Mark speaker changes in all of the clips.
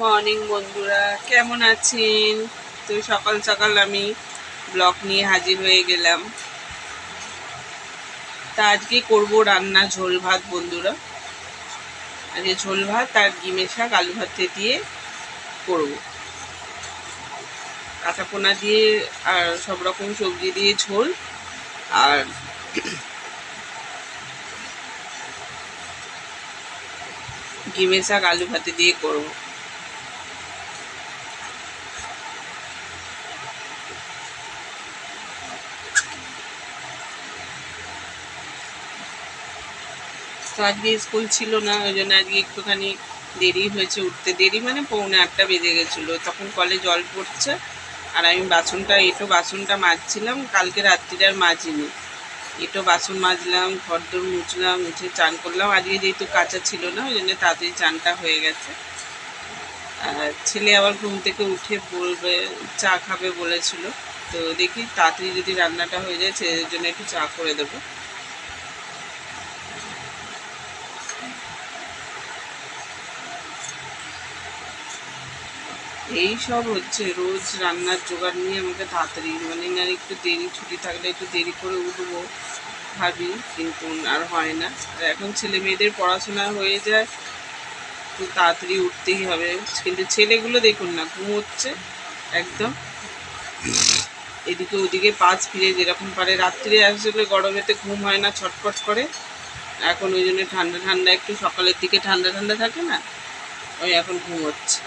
Speaker 1: Morning বন্ধুরা, কেমন আছেন? তো সকাল সকাল আমি ব্লগ নিয়ে হাজির হয়ে গেলাম। তা আজকে করব রান্না ঝোল ভাত বন্ধুরা। আজকে ঝোল ভাত আর ডিমের শাক, আলু ভাতে দিয়ে করব। কাঁচা পোনা দিয়ে আর সব রকম সবজি দিয়ে ঝোল। আর ডিমের শাক, আলু ভাতে দিয়ে করব। তো আজকে স্কুল ছিল না, ওই জন্য আজকে একটুখানি দেরি হয়েছে উঠতে। দেরি মানে পৌনে আটটা বেজে গেছিল। তখন কলে জল পড়ছে আর আমি বাসনটা, এটো বাসনটা মাজছিলাম। কালকে রাত্রিরে আর মাজিনি। এটো বাসন মাজলাম ঘর ঘরদোর মুছলাম মুছে চান করলাম। আজকে যেহেতু কাঁচা ছিল না, ওই জন্য তাড়াতাড়ি চানটা হয়ে গেছে। আর ছেলে আবার ঘুম থেকে উঠে বলবে, চা খাবে বলেছিল। তো দেখি তাড়াতাড়ি যদি রান্নাটা হয়ে যায় ছেলের জন্য একটু চা করে দেবো। এই সব হচ্ছে, রোজ রান্নার জোগাড় নিয়ে আমাকে তাড়াতাড়ি মানে না একটু দেরি, ছুটি থাকলে একটু দেরি করে উঠবো ভাবি, কিন্তু আর হয় না। আর এখন ছেলে মেয়েদের পড়াশোনা হয়ে যায়, তো তাড়াতাড়ি উঠতেই হবে। কিন্তু ছেলেগুলো দেখুন না, ঘুমোচ্ছে একদম। এদিকে ওদিকে পাঁচ ফিরে যেরকম পারে রাত্রিরে আসলে গরমেতে ঘুম হয় না, ছটফট করে। এখন ওই জন্য ঠান্ডা ঠান্ডা, একটু সকালের দিকে ঠান্ডা ঠান্ডা থাকে না, ওই এখন ঘুমোচ্ছে।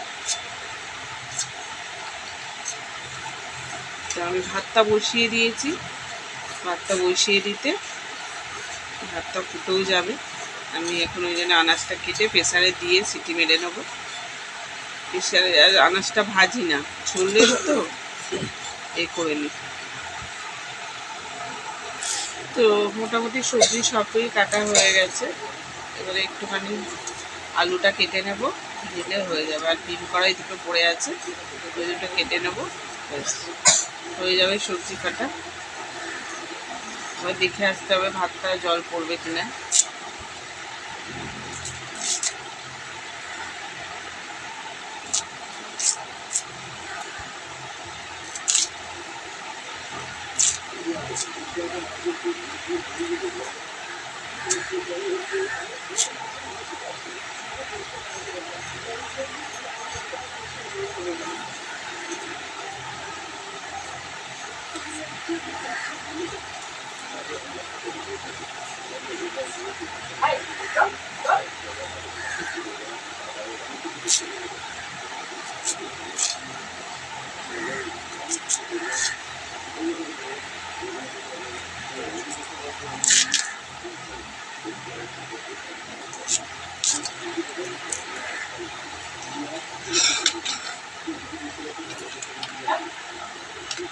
Speaker 1: তো আমি ভাতটা বসিয়ে দিয়েছি। ভাতটা বসিয়ে দিতে ভাতটা ফুটেও যাবে। আমি এখন ওই জন্য আনাজটা কেটে প্রেসারে দিয়ে সিটি মেরে নেব। প্রেসারে আর আনাজটা ভাজি না ছড়লে তো এ করে নি। তো মোটামুটি সবজি সবই কাটা হয়ে গেছে। এবারে একটুখানি আলুটা কেটে নেব, দিলে হয়ে যাবে। আর ডিম কড়াই দুটো পড়ে আছে দুটো কেটে নেব। হয়ে যাবে সবজি কাটা। এবার দেখে আসতে হবে ভাতটা জল পড়বে কিনা। はい、どんどん。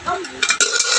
Speaker 1: Thank you.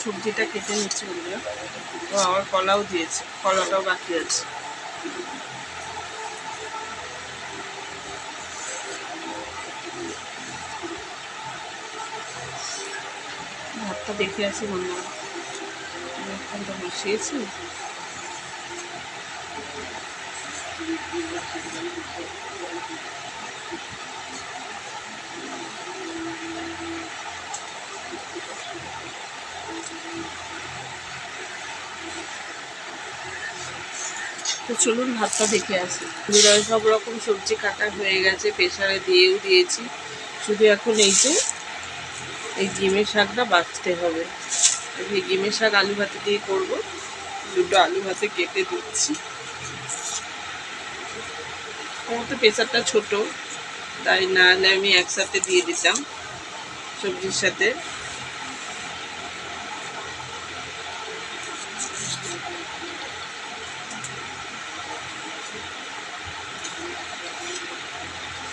Speaker 1: সবজিটা কেটে নিচ্ছে বন্ধুরা। ও, আবার কলাও দিয়েছে। কলাটাও বাকি আছে। ভাতটা দেখে আসি বন্ধুরা। তো বসিয়েছি। তো চলুন ভাতটা দেখে আসি। সব রকম সবজি কাটা হয়ে গেছে প্রেশারে দিয়েও দিয়েছি। শুধু এখন এই যে, এই ডিমের শাকটা বাঁচতে হবে। এই ডিমের শাক আলু ভাতে দিয়ে করব। দুটো আলু ভাতে কেটে দিচ্ছি। ওর তো প্রেশারটা ছোট, তাই না হলে আমি একসাথে দিয়ে দিতাম সবজির সাথে।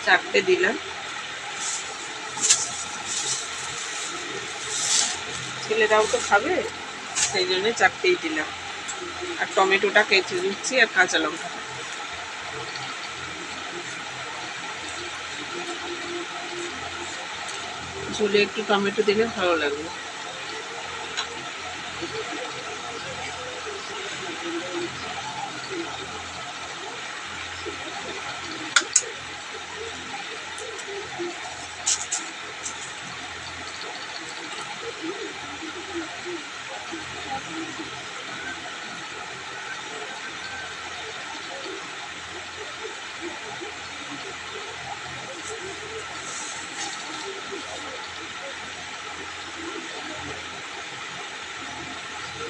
Speaker 1: চাপতে দিলাম। ছেলেরাও তো খাবে, সেই জন্য চাপতেই দিলাম। আর টমেটোটা কেটে দিচ্ছি আর কাঁচা লঙ্কা। ঝুলে একটু টমেটো দিলে ভালো লাগবে।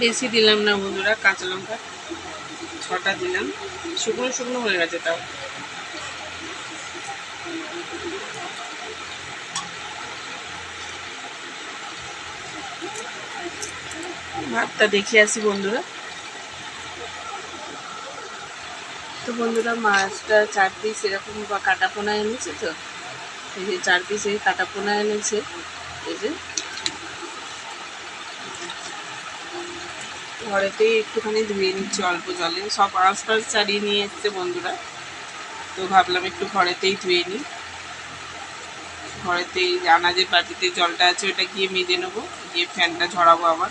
Speaker 1: বেশি দিলাম না বন্ধুরা, কাঁচা লঙ্কা। ছটা দিলাম। শুকনো শুকনো হয়ে গেছে তাও। ভাতটা দেখে আসি বন্ধুরা। তো বন্ধুরা, মাছটা চার পিস এরকম বা কাটা পোনা এনেছে তো? এই যে চার পিস এই কাটা পোনা এনেছে। এই যে ঘরেতেই একটুখানি ধুয়ে নিচ্ছি, অল্প জলে। সব আশপাশ চালিয়ে নিয়ে এসছে বন্ধুরা। তো ভাবলাম একটু ঘরেতেই ধুয়ে নিই। ঘরেতেই আনাজের বাটিতে জলটা আছে, ওটা গিয়ে মেজে নেব। গিয়ে ফ্যানটা ঝরাবো আবার।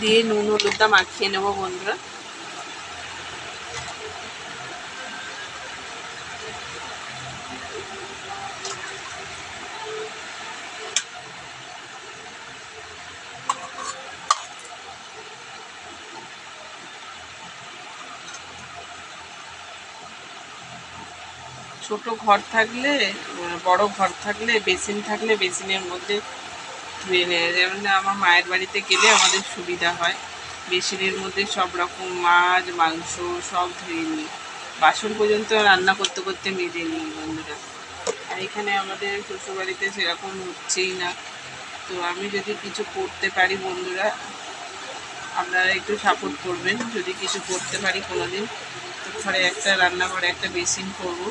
Speaker 1: দিয়ে নুন হলুদটা মাখিয়ে নেব বন্ধুরা। ছোট ঘর থাকলে আহ, বড় ঘর থাকলে বেসিন থাকলে বেসিনের মধ্যে ধুয়ে নেওয়া যায়। যেমন আমার মায়ের বাড়িতে গেলে আমাদের সুবিধা হয়। বেসিনের মধ্যে সব রকম মাছ মাংস সব ধুয়ে নিই। বাসন পর্যন্ত রান্না করতে করতে মেজে নিই বন্ধুরা। এখানে আমাদের শ্বশুরবাড়িতে সেরকম হচ্ছেই না। তো আমি যদি কিছু করতে পারি বন্ধুরা, আপনারা একটু সাপোর্ট করবেন। যদি কিছু করতে পারি কোনোদিন, তো ঘরে একটা রান্নাঘরে একটা বেসিন করব।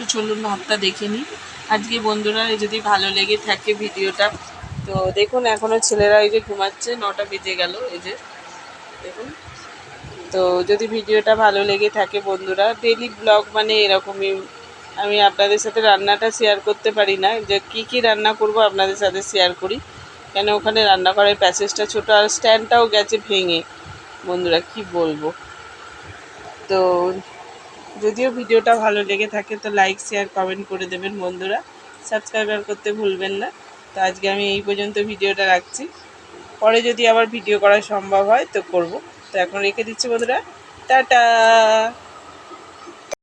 Speaker 1: তো চলুন ভাতটা দেখে নিই। আজকে বন্ধুরা যদি ভালো লেগে থাকে ভিডিওটা, তো দেখুন এখনও ছেলেরা এই যে ঘুমাচ্ছে, নটা বেজে গেল এই যে। দেখুন। তো যদি ভিডিওটা ভালো লেগে থাকে বন্ধুরা ডেলি ব্লগ মানে এরকমই। আমি আপনাদের সাথে রান্নাটা শেয়ার করতে পারি না, যে কি কি রান্না করব আপনাদের সাথে শেয়ার করি। কেন ওখানে রান্না করার প্যাসেজটা ছোট, আর স্ট্যান্ডটাও গেছে ভেঙে। বন্ধুরা, কি বলব? তো যদিও ভিডিওটা ভালো লেগে থাকে, তো লাইক শেয়ার কমেন্ট করে দেবেন বন্ধুরা। সাবস্ক্রাইবার করতে ভুলবেন না। তো আজকে আমি এই পর্যন্ত ভিডিওটা রাখছি। পরে যদি আবার ভিডিও করা সম্ভব হয়, তো করব। তো এখন রেখে দিচ্ছি বন্ধুরা। টাটা!